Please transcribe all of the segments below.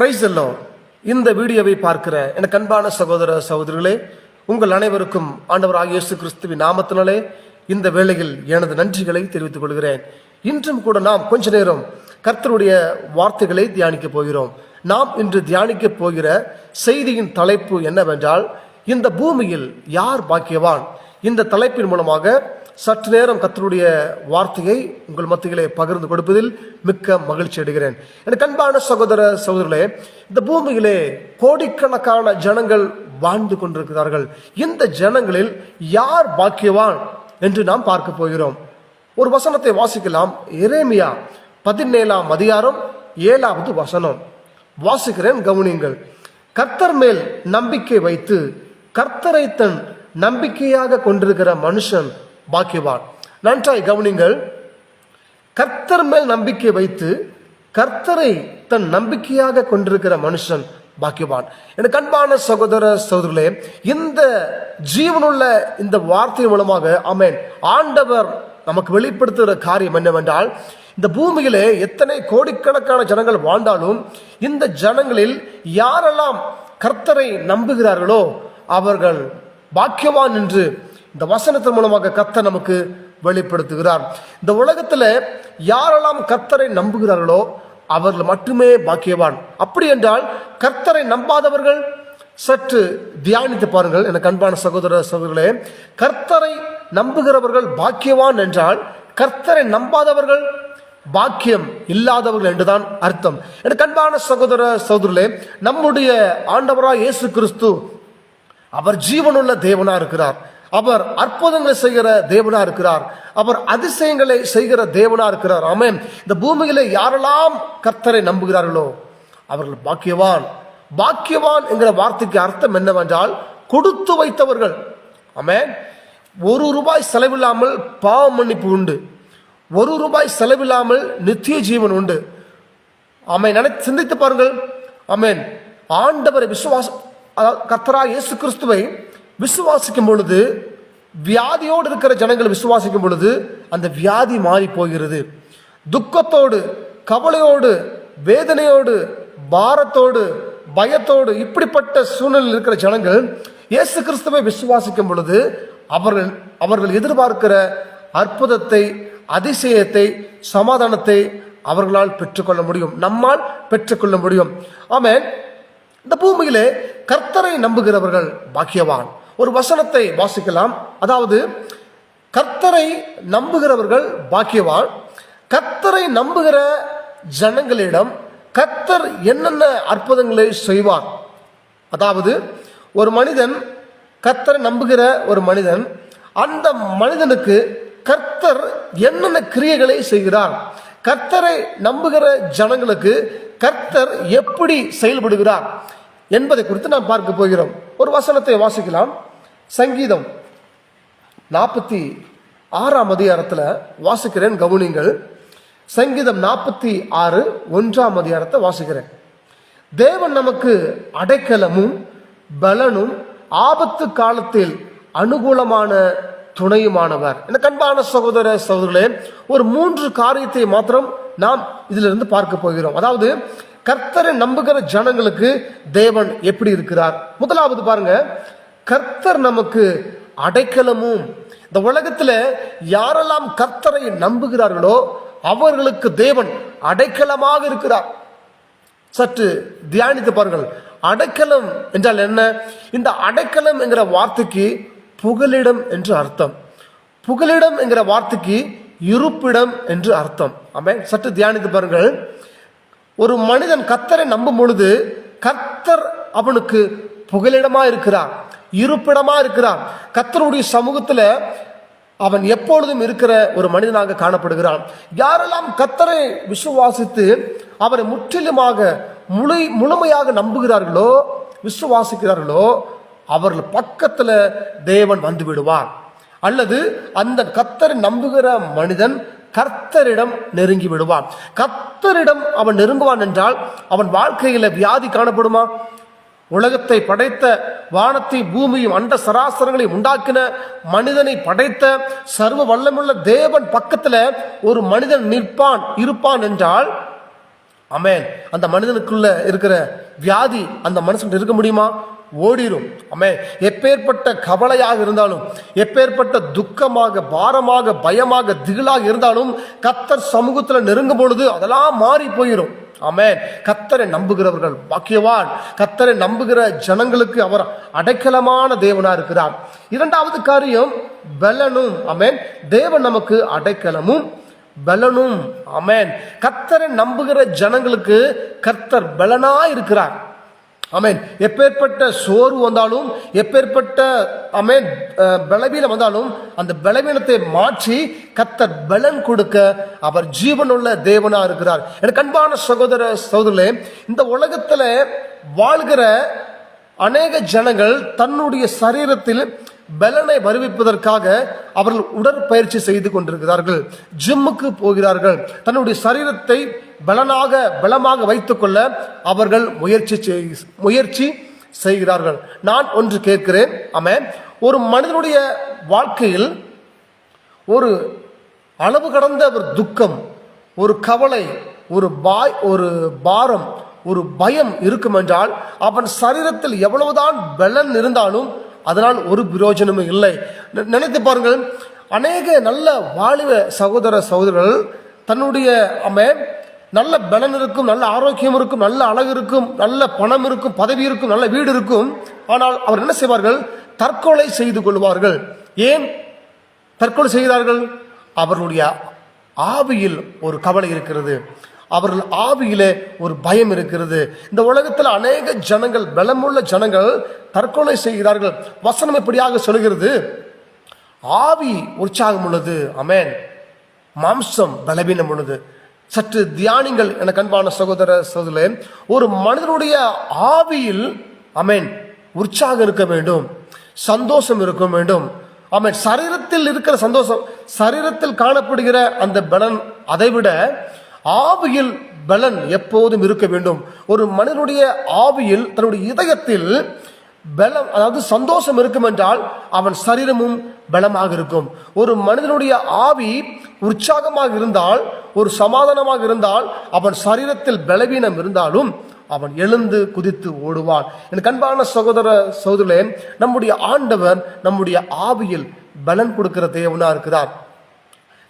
Price எல்லாம் இந்த வீடியோவை பார்க்கிற எனக்கு அன்பான சகோதர சகோதரிகளே உங்கள் அனைவருக்கும் ஆண்டவர் இயேசு கிறிஸ்துவின் நாமத்தினாலே இந்த வேளையில் எனது நன்றிகளை தெரிவித்துக் கொள்கிறேன். இன்றும் கூட நாம் கொஞ்ச நேரம் கர்த்தருடைய வார்த்தைகளை தியானிக்க போகிறோம். நாம் இன்று தியானிக்க போகிற செய்தியின் தலைப்பு என்னவென்றால் இந்த பூமியில் யார் பாக்கியவான்? இந்த தலைப்பின் மூலமாக சற்று நேரம் கர்த்தருடைய வார்த்தையை உங்கள் மத்தியிலே பகிர்ந்து கொடுப்பதில் மிக்க மகிழ்ச்சி அடைகிறேன். எனக்கு அன்பான சகோதர சகோதரர்களே இந்த பூமியிலே கோடிக்கணக்கான ஜனங்கள் வாழ்ந்து கொண்டிருக்கிறார்கள். இந்த ஜனங்களில் யார் பாக்கியவான் என்று நாம் பார்க்க போகிறோம். ஒரு வசனத்தை வாசிக்கலாம். எரேமியா பதினேழாம் அதிகாரம் ஏழாவது வசனம். வாசிக்கிறேன் கவனியுங்கள். கர்த்தர் மேல் நம்பிக்கை வைத்து கர்த்தரை தன் நம்பிக்கையாக கொண்டிருக்கிற மனுஷன் பாக்கியவான். நன்றாய் கவனிங்கள் கர்த்தர் மேல் நம்பிக்கை வைத்து கர்த்தரை தன் நம்பிக்கையாக கொண்டிருக்கிற மனுஷன் பாக்கியவான். எனக்கு அன்பான சகோதர சகோதரர்களே இந்த ஜீவனுள்ள இந்த வார்த்தை மூலமாக அமேன் ஆண்டவர் நமக்கு வெளிப்படுத்துகிற காரியம் என்னவென்றால் இந்த பூமியிலே எத்தனை கோடிக்கணக்கான ஜனங்கள் வாழ்ந்தாலும் இந்த ஜனங்களில் யாரெல்லாம் கர்த்தரை நம்புகிறார்களோ அவர்கள் பாக்கியவான் என்று இந்த வசனத்தின் மூலமாக கர்த்தர் நமக்கு வெளிப்படுத்துகிறார். இந்த உலகத்தில் யாரெல்லாம் கர்த்தரை நம்புகிறார்களோ அவர்கள் மட்டுமே பாக்கியவான். அப்படி என்றால் கர்த்தரை நம்பாதவர்கள் சற்று தியானித்து பாருங்கள் எனக்கு அன்பான சகோதர சகோதரர்களே. கர்த்தரை நம்புகிறவர்கள் பாக்கியவான் என்றால் கர்த்தரை நம்பாதவர்கள் பாக்கியம் இல்லாதவர்கள் என்றுதான் அர்த்தம். எனக்கு அன்பான சகோதர சகோதரர்களே நம்முடைய ஆண்டவராக இயேசு கிறிஸ்து அவர் ஜீவனுள்ள தேவனா இருக்கிறார். அவர் அற்புதங்களை செய்கிற தேவனா இருக்கிறார். அவர் அதிசயங்களை செய்கிற தேவனா இருக்கிறார். ஆமே இந்த பூமியில யாரெல்லாம் கர்த்தரை நம்புகிறார்களோ அவர்கள் பாக்கியவான். பாக்கியவான் என்கிற வார்த்தைக்கு அர்த்தம் என்னவென்றால் கொடுத்து வைத்தவர்கள். ஆமே ஒரு ரூபாய் செலவில்லாமல் பாவ மன்னிப்பு உண்டு. ஒரு ரூபாய் செலவில்லாமல் நித்திய ஜீவன் உண்டு. அமை நினை சிந்தித்து பாருங்கள். ஆமென். ஆண்டவரை விசுவாசம் கத்தரா கர்த்தரா இயேசு கிறிஸ்துவை விசுவாசிக்கும் பொழுது வியாதியோடு இருக்கிற ஜனங்கள் விசுவாசிக்கும் பொழுது அந்த வியாதி மாறி போகிறது. துக்கத்தோடு கவலையோடு வேதனையோடு பாரத்தோடு பயத்தோடு இப்படிப்பட்ட சூழ்நிலையில் இருக்கிற ஜனங்கள் இயேசு கிறிஸ்துவை விசுவாசிக்கும் பொழுது அவர்கள் அவர்கள் எதிர்பார்க்கிற அற்புதத்தை அதிசயத்தை சமாதானத்தை அவர்களால் பெற்றுக்கொள்ள முடியும். நம்மால் பெற்றுக்கொள்ள முடியும். ஆமேன். இந்த பூமியிலே கர்த்தரை நம்புகிறவர்கள் பாக்கியவான். ஒரு வசனத்தை வாசிக்கலாம். அதாவது கர்த்தரை நம்புகிறவர்கள் பாக்கியவான். கர்த்தரை நம்புகிற ஜனங்களிடம் கர்த்தர் என்னென்ன அற்புதங்களை செய்வார்? அதாவது ஒரு மனிதன் கர்த்தரை நம்புகிற ஒரு மனிதன் அந்த மனிதனுக்கு கர்த்தர் என்னென்ன கிரியைகளை செய்கிறார்? கர்த்தரை நம்புகிற ஜனங்களுக்கு கர்த்தர் எப்படி செயல்படுகிறார்? என்பதை குறித்து நாம் பார்க்க போகிறோம். ஒரு வசனத்தை வாசிக்கலாம். சங்கீதம் நாற்பத்தி ஆறாம் அதிகாரத்தில் வாசிக்கிறேன் கவனிங்கள். சங்கீதம் நாற்பத்தி ஆறு ஒன்றாம் அதிகாரத்தை வாசிக்கிறேன். தேவன் நமக்கு அடைக்கலமும் பலனும் ஆபத்து காலத்தில் அனுகூலமான துணையுமானவர். எனக்கு அன்பான சகோதர சகோதரர்களே ஒரு மூன்று காரியத்தை மாத்திரம் நாம் இதிலிருந்து பார்க்க போகிறோம். அதாவது கர்த்தரை நம்புகிற ஜனங்களுக்கு தேவன் எப்படி இருக்கிறார்? முதலாவது பாருங்க கர்த்தர் நமக்கு அடைக்கலமும். இந்த உலகத்தில் யாரெல்லாம் கர்த்தரை நம்புகிறார்களோ அவர்களுக்கு தேவன் அடைக்கலமாக இருக்கிறார். சற்று தியானித்து பாருங்கள். அடைக்கலம் என்றால் என்ன? இந்த அடைக்கலம் என்கிற வார்த்தைக்கு புகலிடம் என்று அர்த்தம். புகலிடம் என்கிற வார்த்தைக்கு இருப்பிடம் என்று அர்த்தம். ஆமென். சற்று தியானித்து பாருங்கள். ஒரு மனிதன் கத்தரை நம்பும் பொழுது கர்த்தர் அவனுக்கு புகலிடமாக இருக்கிறார் இருப்பிடமாக இருக்கிறான். கத்தருடைய சமூகத்தில் அவன் எப்பொழுதும் இருக்கிற ஒரு மனிதனாக காணப்படுகிறான். யாரெல்லாம் கத்தரை விசுவாசித்து அவரை முற்றிலுமாக முழு முழுமையாக நம்புகிறார்களோ விசுவாசிக்கிறார்களோ அவர்கள் பக்கத்தில் தேவன் வந்து விடுவார். அல்லது அந்த கத்தரை நம்புகிற மனிதன் கர்த்தரிடம் நெருங்கி விடுவான். கர்த்தரிடம் அவன் நெருங்குவான் என்றால் அவன் வாழ்க்கையில் வியாதி காணப்படுமா? உலகத்தை படைத்த வானத்தை பூமியும் அண்ட சராசரங்களை உண்டாக்கின மனிதனை படைத்த சர்வ வல்லமுள்ள தேவன் பக்கத்துல ஒரு மனிதன் நிற்பான் இருப்பான் என்றால் அமேன். அந்த மனிதனுக்குள்ள இருக்கிற வியாதி அந்த மனுஷன் இருக்க முடியுமா? ஓடிரும். அமே எப்பேற்பட்ட கவலையாக இருந்தாலும் எப்பேற்பட்ட துக்கமாக பாரமாக பயமாக திகிலாக இருந்தாலும் கத்தர் சமூகத்தில் நெருங்கும் பொழுது அதெல்லாம் மாறி போயிடும் அமேன் கத்தரை நம்புகிறவர்கள் பாக்கியவான். கத்தரை நம்புகிற ஜனங்களுக்கு அவர் அடைக்கலமான தேவனா இருக்கிறார். இரண்டாவது காரியம் பலனும். அமேன் தேவன் நமக்கு அடைக்கலமும் பலனும். அமேன் கத்தரை நம்புகிற ஜனங்களுக்கு கர்த்தர் பலனா இருக்கிறார் அமேன் எப்பேற்பட்ட சோர்வு வந்தாலும் எப்பேற்பட்ட அமேன் பலவீனம் வந்தாலும் அந்த பலவீனத்தை மாற்றி கத்தர் பலன் கொடுக்க அவர் ஜீவனுள்ள தேவனா இருக்கிறார். எனக்கு அன்பான சகோதர சகோதரே இந்த உலகத்தில் வாழ்கிற அநேக ஜனங்கள் தன்னுடைய சரீரத்தில் பலனை வருவிப்பதற்காக அவர்கள் உடற்பயிற்சி செய்து கொண்டிருக்கிறார்கள். ஜிம்முக்கு போகிறார்கள். தன்னுடைய சரீரத்தை பலனாக பலமாக வைத்துக்கொள்ள அவர்கள் முயற்சி செய்- முயற்சி செய்கிறார்கள். நான் ஒன்று கேட்கிறேன். ஆமென். ஒரு மனிதனுடைய வாழ்க்கையில் ஒரு அளவு கடந்த ஒரு துக்கம் ஒரு கவலை ஒரு பாய் ஒரு பாரம் ஒரு பயம் இருக்கும் என்றால் அவன் சரீரத்தில் எவ்வளவுதான் பலன் இருந்தாலும் அதனால் ஒரு பிரயோஜனமும் இல்லை. நினைத்து பாருங்கள் அநேக நல்ல வாலிப சகோதர சகோதரர்கள் தன்னுடைய அமேன் நல்ல பலன் இருக்கும் நல்ல ஆரோக்கியம் இருக்கும் நல்ல அழகு இருக்கும் நல்ல பணம் இருக்கும் பதவி இருக்கும் நல்ல வீடு இருக்கும். ஆனால் அவர் என்ன செய்வார்கள்? தற்கொலை செய்து கொள்வார்கள். ஏன் தற்கொலை செய்கிறார்கள் அவர்களுடைய ஆவியில் ஒரு கவலை இருக்கிறது. அவர்கள் ஆவியிலே ஒரு பயம் இருக்கிறது. இந்த உலகத்தில் அநேக ஜனங்கள் பலமுள்ள ஜனங்கள் தற்கொலை செய்கிறார்கள். வசனம் எப்படியாக சொல்கிறது ஆவி உற்சாகம் உள்ளது. அமேன் மாம்சம் பலவீனம் உள்ளது. சற்று தியானிங்கள் எனக்கு அன்பான சகோதர சகோதரே ஒரு மனிதனுடைய ஆவியில் அமேன் உற்சாகம் இருக்க வேண்டும். சந்தோஷம் இருக்க வேண்டும். ஆமென். சரீரத்தில் இருக்கிற சந்தோஷம் சரீரத்தில் காணப்படுகிற அந்த பலன் அதைவிட ஆவியில் பலன் எப்போதும் இருக்க வேண்டும். ஒரு மனிதனுடைய ஆவியில் தன்னுடைய இதயத்தில் பலம் அதாவது சந்தோஷம் இருக்கும் என்றால் அவன் சரீரமும் பலமாக இருக்கும். ஒரு மனிதனுடைய ஆவி உற்சாகமாக இருந்தால் ஒரு சமாதானமாக இருந்தால் அவன் சரீரத்தில் பலவீனம் இருந்தாலும் அவன் எழுந்து குதித்து ஓடுவான். எனக்கு அன்பான சகோதர சகோதரே நம்முடைய ஆண்டவர் நம்முடைய ஆவியில் பலன் கொடுக்கிற தேவனா இருக்கிறார்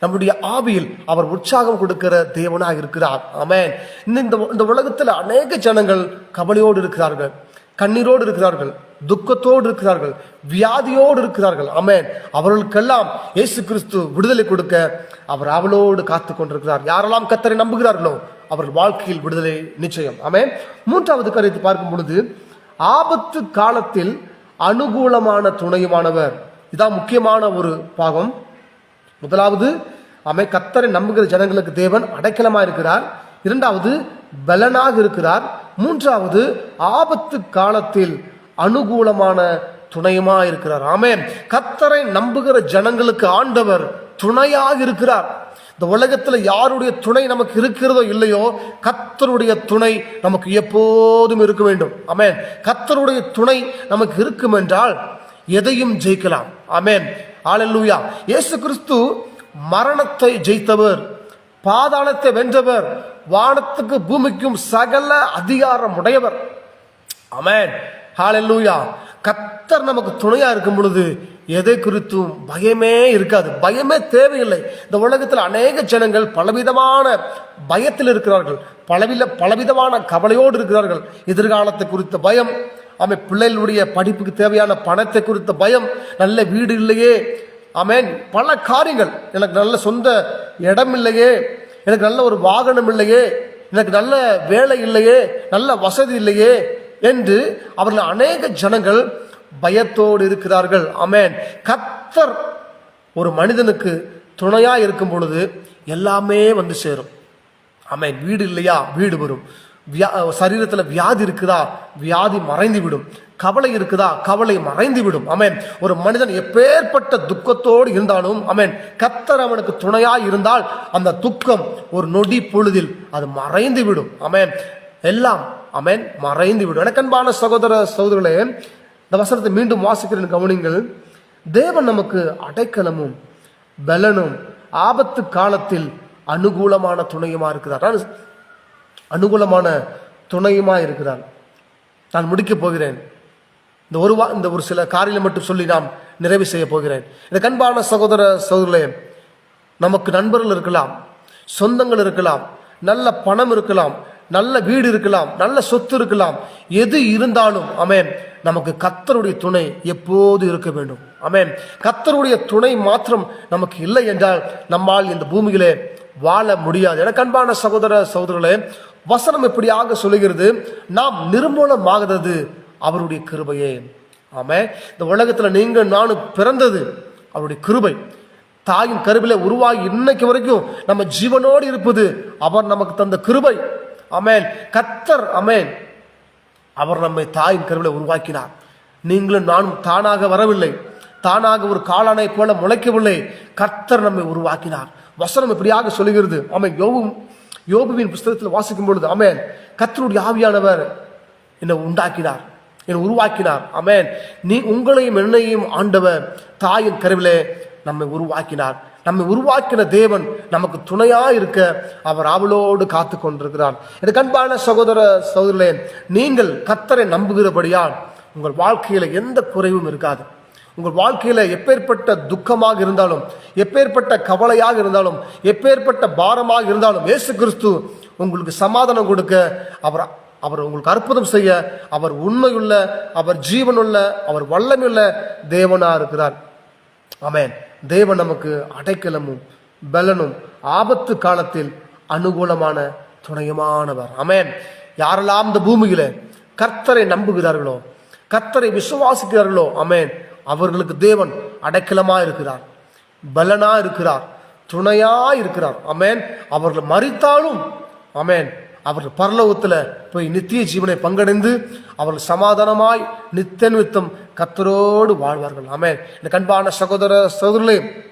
நம்முடைய ஆவியில் அவர் உற்சாகம் கொடுக்கிற தேவனாக இருக்கிறார். அமேன் இந்த இந்த உலகத்தில் அநேக ஜனங்கள் கவலையோடு இருக்கிறார்கள் கண்ணீரோடு இருக்கிறார்கள் துக்கத்தோடு இருக்கிறார்கள் வியாதியோடு இருக்கிறார்கள். அமேன் அவர்களுக்கெல்லாம் இயேசு கிறிஸ்து விடுதலை கொடுக்க அவர் அவளோடு காத்து கொண்டிருக்கிறார். யாரெல்லாம் கத்தரை நம்புகிறார்களோ அவர்கள் வாழ்க்கையில் விடுதலை நிச்சயம். அமேன் மூன்றாவது கருத்து பார்க்கும் பொழுது ஆபத்து காலத்தில் அனுகூலமான துணையுமானவர். இதான் முக்கியமான ஒரு பாகம். முதலாவது அமை கத்தரை நம்புகிற ஜனங்களுக்கு தேவன் அடைக்கலமாக இருக்கிறார். இரண்டாவது பலனாக இருக்கிறார். மூன்றாவது ஆபத்து காலத்தில் அனுகூலமான துணையுமா இருக்கிறார். ஆமே கத்தரை நம்புகிற ஜனங்களுக்கு ஆண்டவர் துணையாக இருக்கிறார். இந்த உலகத்தில் யாருடைய துணை நமக்கு இருக்கிறதோ இல்லையோ கத்தருடைய துணை நமக்கு எப்போதும் இருக்க வேண்டும். அமேன் கத்தருடைய துணை நமக்கு இருக்கும் என்றால் எதையும் ஜெயிக்கலாம். அமேன் ஆளல்லூயா இயேசு கிறிஸ்து மரணத்தை ஜெயித்தவர் பாதாளத்தை வென்றவர் வானத்துக்கு பூமிக்கும் சகல அதிகாரம் உடையவர். அமேன் ஹாலல்லூயா கத்தர் நமக்கு துணையா இருக்கும் பொழுது எதை குறித்தும் பயமே இருக்காது. பயமே தேவையில்லை. இந்த உலகத்தில் அநேக ஜனங்கள் பலவிதமான பயத்தில் இருக்கிறார்கள். பலவித பலவிதமான கவலையோடு இருக்கிறார்கள். எதிர்காலத்தை குறித்த பயம் ஆமே பிள்ளைகளுடைய படிப்புக்கு தேவையான பணத்தை குறித்த பயம் நல்ல வீடு இல்லையே. ஆமென் பல காரியங்கள். எனக்கு நல்ல சொந்த இடம் இல்லையே. எனக்கு நல்ல ஒரு வாகனம் இல்லையே. எனக்கு நல்ல வேலை இல்லையே. நல்ல வசதி இல்லையே என்று அவர்கள் அநேக ஜனங்கள் பயத்தோடு இருக்கிறார்கள். அமேன் கத்தர் ஒரு மனிதனுக்கு துணையாக இருக்கும் பொழுது எல்லாமே வந்து சேரும். அமேன் வீடு இல்லையா? வீடு வரும். வியா சரீரத்தில் வியாதி இருக்குதா? வியாதி மறைந்து விடும் கவலை இருக்குதா? கவலை மறைந்து விடும் அமேன். ஒரு மனிதன் எப்பேற்பட்ட துக்கத்தோடு இருந்தாலும் அமேன் கத்தர் அவனுக்கு துணையாய் இருந்தால் அந்த துக்கம் ஒரு நொடி பொழுதில் அது மறைந்து விடும் அமேன். எல்லாம் அமேன் மறைந்து விடும் எனக்கன்பான சகோதர சகோதரர்களே இந்த வசனத்தை மீண்டும் வாசிக்கிறேன். கவனிங்கள். தேவன் நமக்கு அடைக்கலமும் பலனும் ஆபத்து காலத்தில் அனுகூலமான துணையுமா இருக்கிறார். அனுகூலமான துணையுமாக இருக்கிறார் நான் முடிக்கப் போகிறேன். இந்த ஒரு வா இந்த ஒரு சில காரியம் மட்டும் சொல்லி நாம் நிறைவு செய்ய போகிறேன். இந்த கண்பான சகோதர சகோதரே நமக்கு நண்பர்கள் இருக்கலாம் சொந்தங்கள் இருக்கலாம் நல்ல பணம் இருக்கலாம் நல்ல வீடு இருக்கலாம் நல்ல சொத்து இருக்கலாம் எது இருந்தாலும் அமேன் நமக்கு கத்தருடைய துணை எப்போது இருக்க வேண்டும்? அமேன் கத்தருடைய துணை மாத்திரம் நமக்கு இல்லை என்றால் நம்மால் இந்த பூமியிலே வாழ முடியாது. என கண்பான சகோதர சகோதரர்களே வசனம் எப்படியாக சொல்லுகிறது? நாம் நிர்மூலமாகிறது அவருடைய கிருபையே. ஆமே. இந்த உலகத்தில் நீங்கள் நானும் பிறந்தது அவருடைய கிருபை. தாயின் கருவில உருவாகி இன்னைக்கு வரைக்கும் நம்ம ஜீவனோடு இருப்பது அவர் நமக்கு தந்த கிருபை. அமேன் கத்தர் அமேன் அவர் நம்மை தாயின் கருவில உருவாக்கினார். நீங்களும் நானும் தானாக வரவில்லை. தானாக ஒரு காளானை போல முளைக்கவில்லை. கர்த்தர் நம்மை உருவாக்கினார். வசனம் இப்படியாக சொல்லுகிறது? ஆமென். யோபும் யோபுவின் புஸ்தகத்தில் வாசிக்கும் பொழுது அமேன் கத்தருடைய ஆவியானவர் என்னை உண்டாக்கினார் என்னை உருவாக்கினார். அமேன் நீ உங்களையும் என்னையும் ஆண்டவர் தாயின் கருவிலே நம்மை உருவாக்கினார். நம்மை உருவாக்கின தேவன் நமக்கு துணையா இருக்க அவர் அவளோடு காத்து கொண்டிருக்கிறார். எனக்கு அன்பான சகோதர சகோதரர்களே நீங்கள் கத்தரை நம்புகிறபடியால் உங்கள் வாழ்க்கையில எந்த குறைவும் இருக்காது. உங்கள் வாழ்க்கையில் எப்பேற்பட்ட துக்கமாக இருந்தாலும் எப்பேற்பட்ட கவலையாக இருந்தாலும் எப்பேற்பட்ட பாரமாக இருந்தாலும் ஏசு கிறிஸ்து உங்களுக்கு சமாதானம் கொடுக்க அவர் அவர் உங்களுக்கு அற்புதம் செய்ய அவர் உண்மையுள்ள அவர் ஜீவனுள்ள அவர் வல்லமையுள்ள தேவனா இருக்கிறார். ஆமேன். தேவன் நமக்கு அடைக்கலமும் பலனும் ஆபத்து காலத்தில் அனுகூலமான துணையுமானவர். அமேன் யாரெல்லாம் இந்த பூமியில கர்த்தரை நம்புகிறார்களோ கர்த்தரை விசுவாசிக்கிறார்களோ அமேன் அவர்களுக்கு தேவன் அடைக்கலமாக இருக்கிறார். பலனா இருக்கிறார். துணையா இருக்கிறார். அமேன் அவர்கள் மறித்தாலும் அமேன் அவர்கள் பரலோகத்தில் போய் நித்திய ஜீவனை பங்கடைந்து அவர்கள் சமாதானமாய் நித்த நித்தம் கத்தரோடு வாழ்வார்கள். அமேன் இந்த கண்பான சகோதர சகோதரர்களே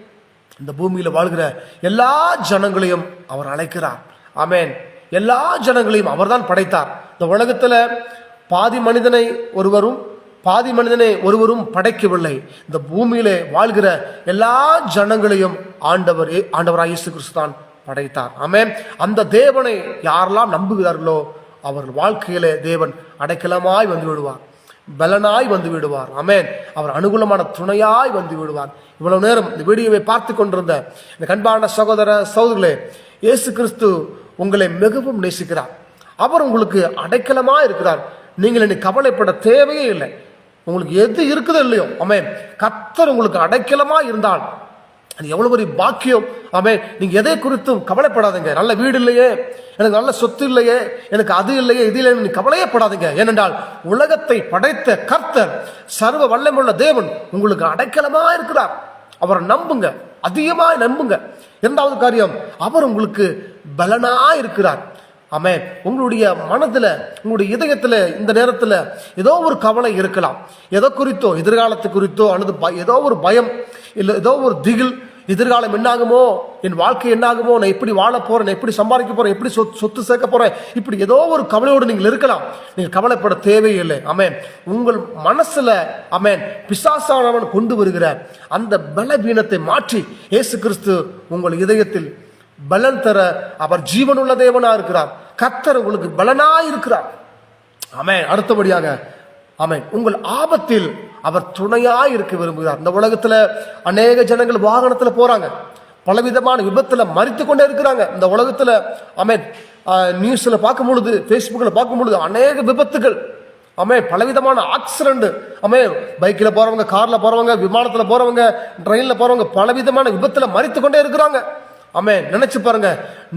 இந்த பூமியில் வாழ்கிற எல்லா ஜனங்களையும் அவர் அழைக்கிறார். அமேன் எல்லா ஜனங்களையும் அவர்தான் படைத்தார். இந்த உலகத்தில் பாதி மனிதனை ஒருவரும் பாதி மனிதனை ஒருவரும் படைக்கவில்லை. இந்த பூமியிலே வாழ்கிற எல்லா ஜனங்களையும் ஆண்டவர் ஆண்டவராக இயேசு கிறிஸ்து தான் படைத்தார். ஆமே அந்த தேவனை யாரெல்லாம் நம்புகிறார்களோ அவர்கள் வாழ்க்கையிலே தேவன் அடைக்கலமாய் வந்து விடுவார். பலனாய் வந்து விடுவார். அமேன் அவர் அனுகூலமான துணையாய் வந்து விடுவார். இவ்வளவு நேரம் இந்த வீடியோவை பார்த்து கொண்டிருந்த இந்த கண்பான சகோதர சகோதரர்களே இயேசு கிறிஸ்து உங்களை மிகவும் நேசிக்கிறார். அவர் உங்களுக்கு அடைக்கலமாக இருக்கிறார். நீங்கள் இனி கவலைப்பட தேவையே இல்லை. உங்களுக்கு எது இருக்குதோ இல்லையோ ஆமென். கத்தர் உங்களுக்கு அடைக்கலமா இருந்தால் அது எவ்வளவு பெரிய பாக்கியம் ஆமே நீங்க எதை குறித்தும் கவலைப்படாதீங்க. நல்ல வீடு இல்லையே எனக்கு நல்ல சொத்து இல்லையே எனக்கு அது இல்லையே இது இல்லையே நீ கவலையே படாதீங்க ஏனென்றால் உலகத்தை படைத்த கர்த்தர் சர்வ வல்லமுள்ள தேவன் உங்களுக்கு அடைக்கலமா இருக்கிறார். அவரை நம்புங்க அதிகமாக நம்புங்க. இரண்டாவது காரியம் அவர் உங்களுக்கு பலனா இருக்கிறார். ஆமே உங்களுடைய மனதில் உங்களுடைய இதயத்தில் இந்த நேரத்தில் ஏதோ ஒரு கவலை இருக்கலாம். எதோ குறித்தோ எதிர்காலத்து குறித்தோ அல்லது ப- ஏதோ ஒரு பயம் இல்லை ஏதோ ஒரு திகில் எதிர்காலம் என்னாகுமோ என் வாழ்க்கை என்னாகுமோ நான் எப்படி வாழ போகிறேன் நான் எப்படி சம்பாதிக்க போகிறேன் எப்படி சொத்து சொத்து சேர்க்க போகிறேன் இப்படி ஏதோ ஒரு கவலையோடு நீங்கள் இருக்கலாம். நீங்கள் கவலைப்பட தேவையில்லை. அமேன் உங்கள் மனசில் அமேன் பிசாசானவன் கொண்டு வருகிற அந்த பலவீனத்தை மாற்றி இயேசு கிறிஸ்து உங்கள் இதயத்தில் பலன் தர அவர் ஜீவனுள்ள தேவனா இருக்கிறார். கத்தர் உங்களுக்கு பலனா இருக்கிறார். ஆமே அடுத்தபடியாக ஆமே உங்கள் ஆபத்தில் அவர் துணையா இருக்க விரும்புகிறார். இந்த உலகத்துல அநேக ஜனங்கள் வாகனத்துல போறாங்க. பலவிதமான விபத்துல மறித்து கொண்டே இருக்கிறாங்க. இந்த உலகத்துல ஆமே நியூஸ்ல பார்க்கும் பொழுது ஃபேஸ்புக்கில் பார்க்கும் பொழுது அநேக விபத்துகள். ஆமே பலவிதமான ஆக்சிடென்ட் ஆமே பைக்கில் போறவங்க கார்ல போறவங்க விமானத்துல போறவங்க ட்ரெயின்ல போறவங்க பலவிதமான விபத்துல மறித்து கொண்டே இருக்கிறாங்க. ஆமே நினைச்சு பாருங்க.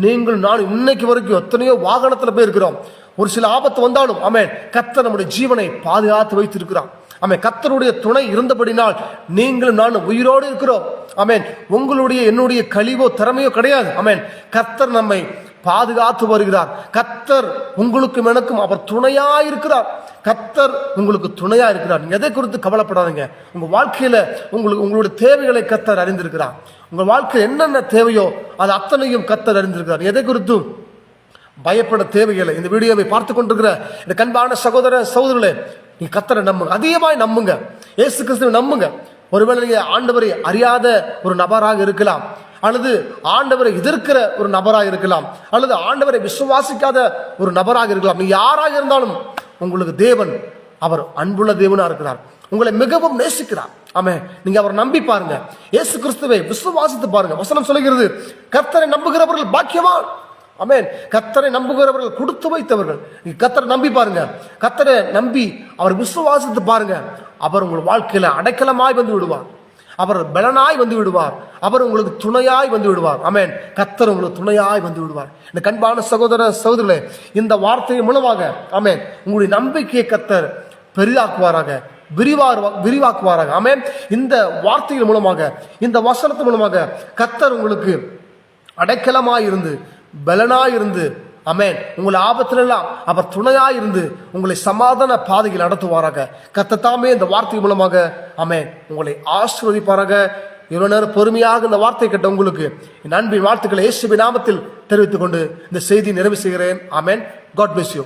நீங்கள் நான் இன்னைக்கு வரைக்கும் எத்தனையோ வாகனத்தில் போயிருக்கிறோம். ஒரு சில ஆபத்து வந்தாலும் ஆமே கத்த நம்முடைய ஜீவனை பாதுகாத்து வைத்திருக்கிறான் ஆமே கத்தருடைய துணை இருந்தபடினால் நீங்களும் நானும் உயிரோடு இருக்கிறோம். அமேன் உங்களுடைய என்னுடைய கழிவோ திறமையோ கிடையாது. அமேன் கத்தர் நம்மை பாதுகாத்து வருகிறார். கத்தர் உங்களுக்கும் எனக்கும் அவர் துணையா இருக்கிறார் கத்தர் உங்களுக்கு துணையா இருக்கிறார் எதை குறித்து கவலைப்படாதீங்க. உங்க வாழ்க்கையில உங்களுக்கு உங்களுடைய தேவைகளை கத்தர் அறிந்திருக்கிறார். உங்க வாழ்க்கை என்னென்ன தேவையோ அது அத்தனையும் கத்தர் அறிந்திருக்கிறார். எதை குறித்தும் பயப்பட தேவையில்லை. இந்த வீடியோவை பார்த்து கொண்டிருக்கிற இந்த கண்பான சகோதர சகோதரர்களே நீ கத்தரை நம்புங்க அதிகமாய் நம்புங்க. ஏசு கிறிஸ்துவை நம்புங்க. ஒருவேளை ஆண்டவரை அறியாத ஒரு நபராக இருக்கலாம். அல்லது ஆண்டவரை எதிர்க்கிற ஒரு நபராக இருக்கலாம் அல்லது ஆண்டவரை விசுவாசிக்காத ஒரு நபராக இருக்கலாம். நீ யாராக இருந்தாலும் உங்களுக்கு தேவன் அவர் அன்புள்ள தேவனா இருக்கிறார். உங்களை மிகவும் நேசிக்கிறார். ஆமே நீங்க அவர் நம்பி பாருங்க. இயேசு கிறிஸ்துவை விசுவாசித்து பாருங்க. வசனம் சொல்லுகிறது கர்த்தரை நம்புகிறவர்கள் பாக்கியவான். அமேன் கத்தரை நம்புகிறவர்கள் கொடுத்து வைத்தவர்கள். நீங்க கத்தரை நம்பி பாருங்க. கத்தரை நம்பி அவர் விசுவாசித்து பாருங்க. அவர் உங்கள் வாழ்க்கையில அடைக்கலமாய் வந்து விடுவார். அவர் பலனாய் வந்து விடுவார். அவர் உங்களுக்கு துணையாய் வந்து விடுவார். அமேன் கத்தர் உங்களுக்கு துணையாய் வந்து விடுவார். இந்த கண்பான சகோதர சகோதரர்களே இந்த வார்த்தையின் மூலமாக அமேன் உங்களுடைய நம்பிக்கையை கத்தர் பெரிதாக்குவாராக விரிவார் விரிவாக்குவாராக. அமேன் இந்த வார்த்தையின் மூலமாக இந்த வசனத்தின் மூலமாக கத்தர் உங்களுக்கு அடைக்கலமாயிருந்து இருந்து இருந்து அமேன் உங்களை ஆபத்திலெல்லாம் அவர் துணையாக இருந்து உங்களை சமாதான பாதையில் நடத்துவாராக. கத்தத்தாமே இந்த வார்த்தை மூலமாக அமேன் உங்களை ஆசீர்வதிப்பாராக. இவ்வளவு நேரம் பொறுமையாக இந்த வார்த்தை கேட்ட உங்களுக்கு என் அன்பின் வாழ்த்துக்களை இயேசுபி நாமத்தில் தெரிவித்துக் கொண்டு இந்த செய்தி நிறைவு செய்கிறேன். அமேன் காட் பிளஸ் யூ